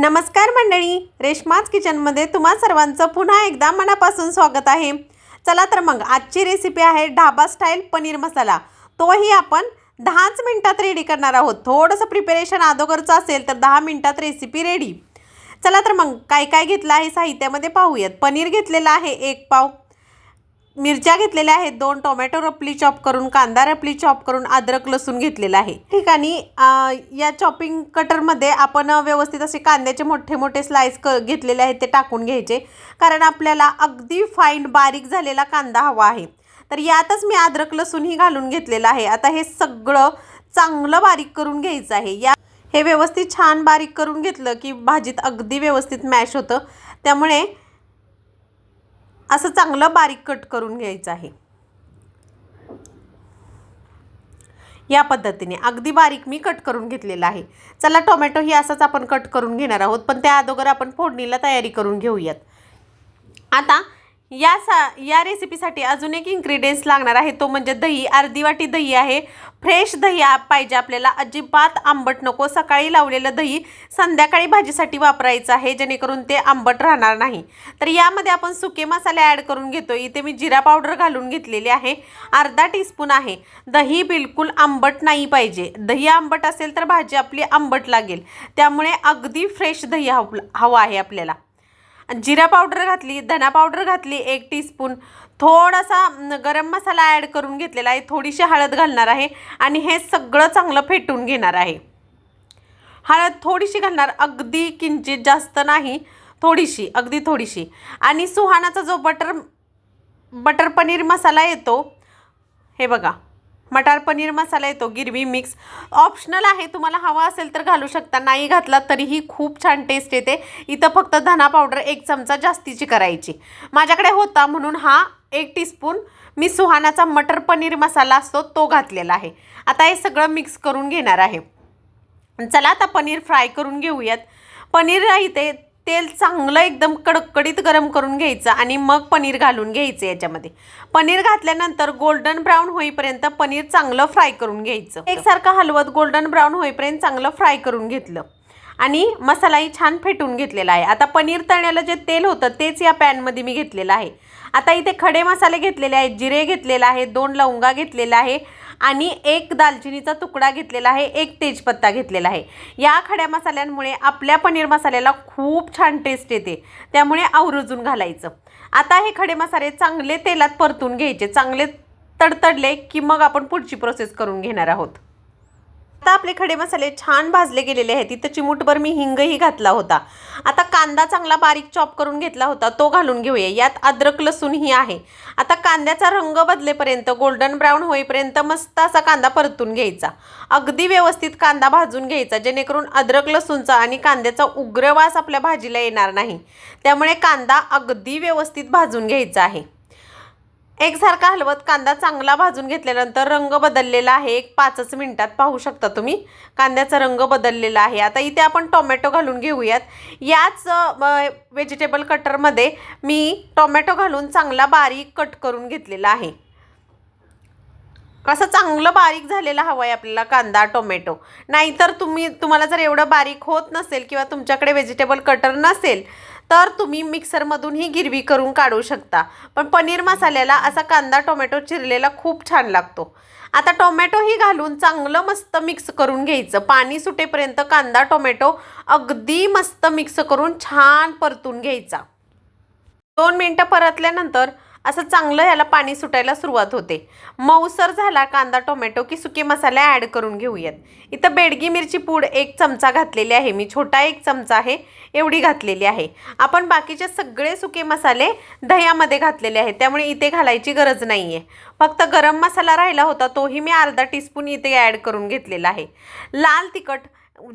नमस्कार मंडळी रेश्माज किचनमध्ये तुम्हा सर्वांचं पुन्हा एकदा मनापासून स्वागत आहे. चला तर मग आजची रेसिपी आहे ढाबा स्टाईल पनीर मसाला. तोही आपण दहाच मिनटात रेडी करणार आहोत. थोडंसं प्रिपरेशन अगोदरचं असेल तर दहा मिनटात रेसिपी रेडी चला तर मग काय काय घेतलं आहे साहित्यामध्ये पाहूयात. पनीर घेतलेलं आहे एक पाव. मिरच्या घेतलेल्या आहेत. दोन टोमॅटो रपली चॉप करून कांदा रपली चॉप करून अद्रक लसूण घेतलेला आहे. ठिकाणी या चॉपिंग कटरमध्ये आपण व्यवस्थित असे कांद्याचे मोठे मोठे स्लाइस क घेतलेले आहेत ते टाकून घ्यायचे. कारण आपल्याला अगदी फाईन बारीक झालेला कांदा हवा आहे. तर यातच मी अद्रक लसूणही घालून घेतलेलं आहे. आता हे सगळं चांगलं बारीक करून घ्यायचं आहे. या हे व्यवस्थित छान बारीक करून घेतलं की भाजीत अगदी व्यवस्थित मॅश होतं. त्यामुळे असं चांगलं बारीक कट करून घ्यायचं आहे. या पद्धतीने. अगदी बारीक मी कट करून घेतलेला आहे. चला टोमॅटो ही असंच आपण कट करून घेणार आहोत पण त्या अगोदर आपण फोडणीला तयारी करून घेऊयात. आता या सा या रेसिपीसाठी अजून एक इन्ग्रेडियंट्स लागणार आहे. तो म्हणजे दही. अर्धी वाटी दही आहे. फ्रेश दही पाहिजे आपल्याला. अजिबात आंबट नको. सकाळी लावलेलं दही संध्याकाळी भाजीसाठी वापरायचं आहे. जेणेकरून ते आंबट राहणार नाही. तर यामध्ये आपण सुके मसाले ॲड करून घेतो इथे मी जिरा पावडर घालून घेतलेली आहे. अर्धा टीस्पून आहे. दही बिलकुल आंबट नाही पाहिजे. दही आंबट असेल तर भाजी आपली आंबट लागेल. त्यामुळे अगदी फ्रेश दही हवं हवं आहे आपल्याला. जिरा पावडर घातली धना पावडर घातली एक टीस्पून थोडासा गरम मसाला ॲड करून घेतलेला आहे. थोडीशी हळद घालणार आहे आणि हे सगळं चांगलं फेटून घेणार आहे. हळद थोडीशी घालणार अगदी किंचित जास्त नाही थोडीशी अगदी थोडीशी. आणि सुहानाचा जो बटर बटर पनीर मसाला येतो हे बघा. मटार पनीर मसाला येतो गिरवी मिक्स ऑप्शनल आहे तुम्हाला हवा असेल तर घालू शकता नाही घातला तरीही खूप छान टेस्ट येते. इथं फक्त धना पावडर एक चमचा जास्तीची करायची. माझ्याकडे होता म्हणून हा एक टीस्पून मी सुहानाचा मटर पनीर मसाला असतो तो घातलेला आहे. आता हे सगळं मिक्स करून घेणार आहे. चला आता पनीर फ्राय करून घेऊयात. पनीर इथे तेल चांगलं एकदम कडकडीत गरम करून घ्यायचं आणि मग पनीर घालून घ्यायचं याच्यामध्ये. पनीर घातल्यानंतर गोल्डन ब्राऊन होईपर्यंत पनीर चांगलं फ्राय करून घ्यायचं. एकसारखं हलवत गोल्डन ब्राऊन होईपर्यंत चांगलं फ्राय करून घेतलं. आणि मसालाही छान फेटून घेतलेला आहे. आता पनीर तळण्याला जे तेल होतं तेच या पॅनमध्ये मी घेतलेलं आहे. आता इथे खडे मसाले घेतलेले आहेत जिरे घेतलेला आहे दोन लवंगा घेतलेला आहे आणि एक दालचिनीचा तुकडा घेतलेला आहे एक तेजपत्ता घेतलेला आहे. या खड्या मसाल्यांमुळे आपल्या पनीर मसाल्याला खूप छान टेस्ट येते. त्यामुळे आवर्जून घालायचं. आता हे खडे मसाले चांगले तेलात परतून घ्यायचे. चांगले तडतडले की मग आपण पुढची प्रोसेस करून घेणार आहोत. आता आपले खडे मसाले छान भाजले गेलेले आहेत. इथं चिमूटभर मी हिंगही घातला होता. आता कांदा चांगला बारीक चॉप करून घेतला होता. तो घालून घेऊया. यात अद्रक लसूणही आहे. आता कांद्याचा रंग बदलेपर्यंत गोल्डन ब्राऊन होईपर्यंत मस्त असा कांदा परतून घ्यायचा. अगदी व्यवस्थित कांदा भाजून घ्यायचा जेणेकरून अद्रक लसूणचा आणि कांद्याचा उग्र वास आपल्या भाजीला येणार नाही. त्यामुळे कांदा अगदी व्यवस्थित भाजून घ्यायचा आहे. एकसारखा हलवत कांदा चांगला भाजून घेतल्यानंतर रंग बदललेला आहे. एक पाचच मिनिटात पाहू शकता तुम्ही. कांद्याचा रंग बदललेला आहे. आता इथे आपण टोमॅटो घालून घेऊयात. याच व्हेजिटेबल कटरमध्ये मी टोमॅटो घालून चांगला बारीक कट करून घेतलेला आहे. असं चांगलं बारीक झालेला हवं आहे आपल्याला कांदा टोमॅटो. नाहीतर तुम्ही तुम्हाला जर एवढं बारीक होत नसेल किंवा तुमच्याकडे व्हेजिटेबल कटर नसेल तर तुम्ही मिक्सरमधून ही गिरवी करून काढू शकता. पण पनीर मसाल्याला असा कांदा टोमॅटो चिरलेला खूप छान लागतो. आता टोमॅटोही घालून चांगलं मस्त मिक्स करून घ्यायचं. पाणी सुटेपर्यंत कांदा टोमॅटो अगदी मस्त मिक्स करून छान परतून घ्यायचा. दोन मिनटं परतल्यानंतर असं चांगलं याला पाणी सुटायला सुरुवात होते. मऊसर झाला कांदा टोमॅटो की सुके मसाले ॲड करून घेऊयात. इथं बेडगी मिरची पूड एक चमचा घातलेली आहे. मी छोटा एक चमचा आहे एवढी घातलेली आहे. आपण बाकीचे सगळे सुके मसाले दह्यामध्ये घातलेले आहेत. त्यामुळे इथे घालायची गरज नाही आहे फक्त गरम मसाला राहिला होता तोही मी अर्धा टीस्पून इथे ॲड करून घेतलेला आहे. लाल तिखट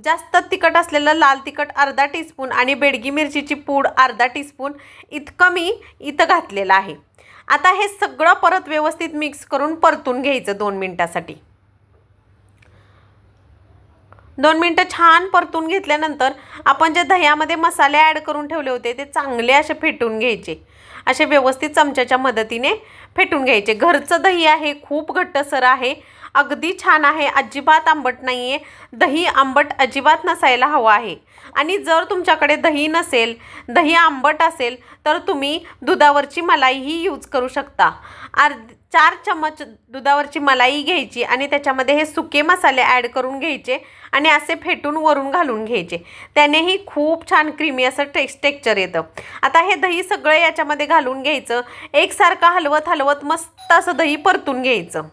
जास्त तिखट असलेलं लाल तिखट अर्धा टीस्पून आणि बेडगी मिरचीची पूड अर्धा टीस्पून इतकं मी इथं घातलेलं आहे. आता हे सगळं परत व्यवस्थित मिक्स करून परतून घ्यायचं दोन मिनटासाठी. दोन मिनटं छान परतून घेतल्यानंतर आपण जे दह्यामध्ये मसाले ॲड करून ठेवले होते ते चांगले असे फेटून घ्यायचे. असे व्यवस्थित चमच्याच्या मदतीने फेटून घ्यायचे. घरचं दही आहे खूप घट्टसर आहे अगदी छान आहे. अजिबात आंबट नाही आहे दही आंबट अजिबात नसायला हवं आहे. आणि जर तुमच्याकडे दही नसेल दही आंबट असेल तर तुम्ही दुधावरची मलाईही यूज करू शकता. अर्ध चार चम्मच दुधावरची मलाई घ्यायची आणि त्याच्यामध्ये हे सुके मसाले ॲड करून घ्यायचे आणि असे फेटून वरून घालून घ्यायचे. त्यानेही खूप छान क्रीमी असं टेक्स टेक्चर येतं. आता हे दही सगळं याच्यामध्ये घालून घ्यायचं. एकसारखं हलवत हलवत मस्त असं दही परतून घ्यायचं.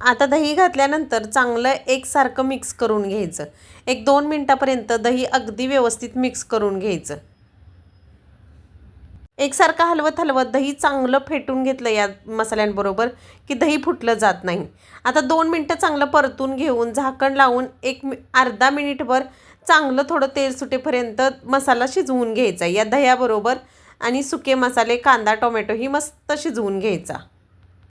आता दही घातल्यानंतर चांगलं एकसारखं मिक्स करून घ्यायचं. एक दोन मिनटापर्यंत दही अगदी व्यवस्थित मिक्स करून घ्यायचं. एकसारखं हलवत हलवत दही चांगलं फेटून घेतलं या मसाल्यांबरोबर की दही फुटलं जात नाही. आता दोन मिनटं चांगलं परतून घेऊन झाकण लावून एक मि अर्धा मिनिटभर चांगलं थोडं तेल सुटेपर्यंत मसाला शिजवून घ्यायचा. या दह्याबरोबर आणि सुके मसाले कांदा टोमॅटो ही मस्त शिजवून घ्यायचा.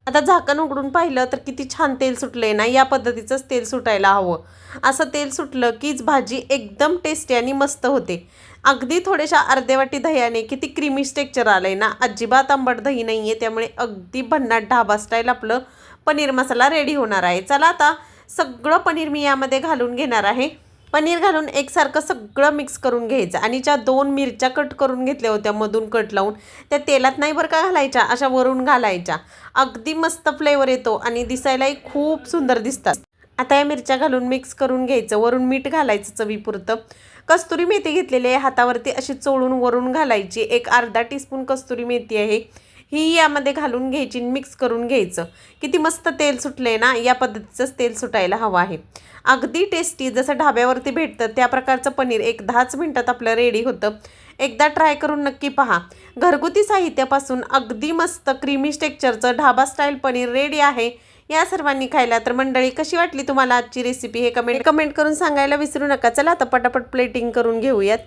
आता झाकण उघडून पाहिलं तर किती छान तेल सुटलं आहे ना या पद्धतीचंच तेल सुटायला हवं. असं तेल सुटलं कीच भाजी एकदम टेस्टी आणि मस्त होते. अगदी थोड्याशा अर्धेवाटी दह्याने किती क्रीमी स्टेक्चर आलं आहे ना अजिबात आंबट दही नाही आहे त्यामुळे अगदी भन्नाट ढाबा स्टाईल आपलं पनीर मसाला रेडी होणार आहे. चला आता सगळं पनीर मी यामध्ये घालून घेणार आहे. पनीर घालून एकसारखं सगळं मिक्स करून घ्यायचं. आणि ज्या दोन मिरच्या कट करून घेतल्या होत्या मधून कट लावून त्या तेलात नाही बरं का घालायच्या अशा वरून घालायच्या. अगदी मस्त फ्लेवर येतो आणि दिसायलाही खूप सुंदर दिसतात. आता या मिरच्या घालून मिक्स करून घ्यायचं. वरून मीठ घालायचं चवीपुरतं. कस्तुरी मेथी घेतलेली आहे. हातावरती अशी चोळून वरून घालायची. एक अर्धा टीस्पून कस्तुरी मेथी आहे. ही यामध्ये घालून घ्यायची मिक्स करून घ्यायचं. किती मस्त तेल सुटले ना या पद्धतीचंच तेल सुटायला हवं आहे. अगदी टेस्टी जसं ढाब्यावरती भेटतं त्या प्रकारचं पनीर एक दहाच मिनटात आपलं रेडी होतं. एकदा ट्राय करून नक्की पहा. घरगुती साहित्यापासून अगदी मस्त क्रीमी टेक्चरचं ढाबा स्टाईल पनीर रेडी आहे. या सर्वांनी खायला तर मंडळी कशी वाटली तुम्हाला आजची रेसिपी हे कमेंट कमेंट करून सांगायला विसरू नका. चला आता पटापट प्लेटिंग करून घेऊयात.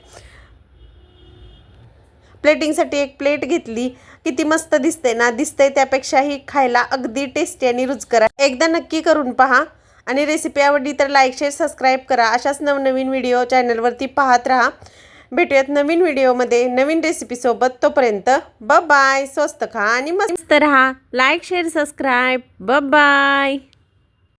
प्लेटिंगसाठी एक प्लेट घेतली. किती मस्त दिसते ना? दिसते त्यापेक्षाही खायला अगदी टेस्टी आणि रुचकर एकदा नक्की करून पहा. आणि रेसिपी आवडली तर लाईक शेअर सबस्क्राईब करा. अशाच नवनवीन व्हिडिओ चॅनलवरती पाहत राहा. भेटूयात नवीन व्हिडिओमध्ये नवीन रेसिपीसोबत तोपर्यंत ब बाय स्वस्त खा आणि मस्त राहा. लाईक शेअर सबस्क्राईब ब बाय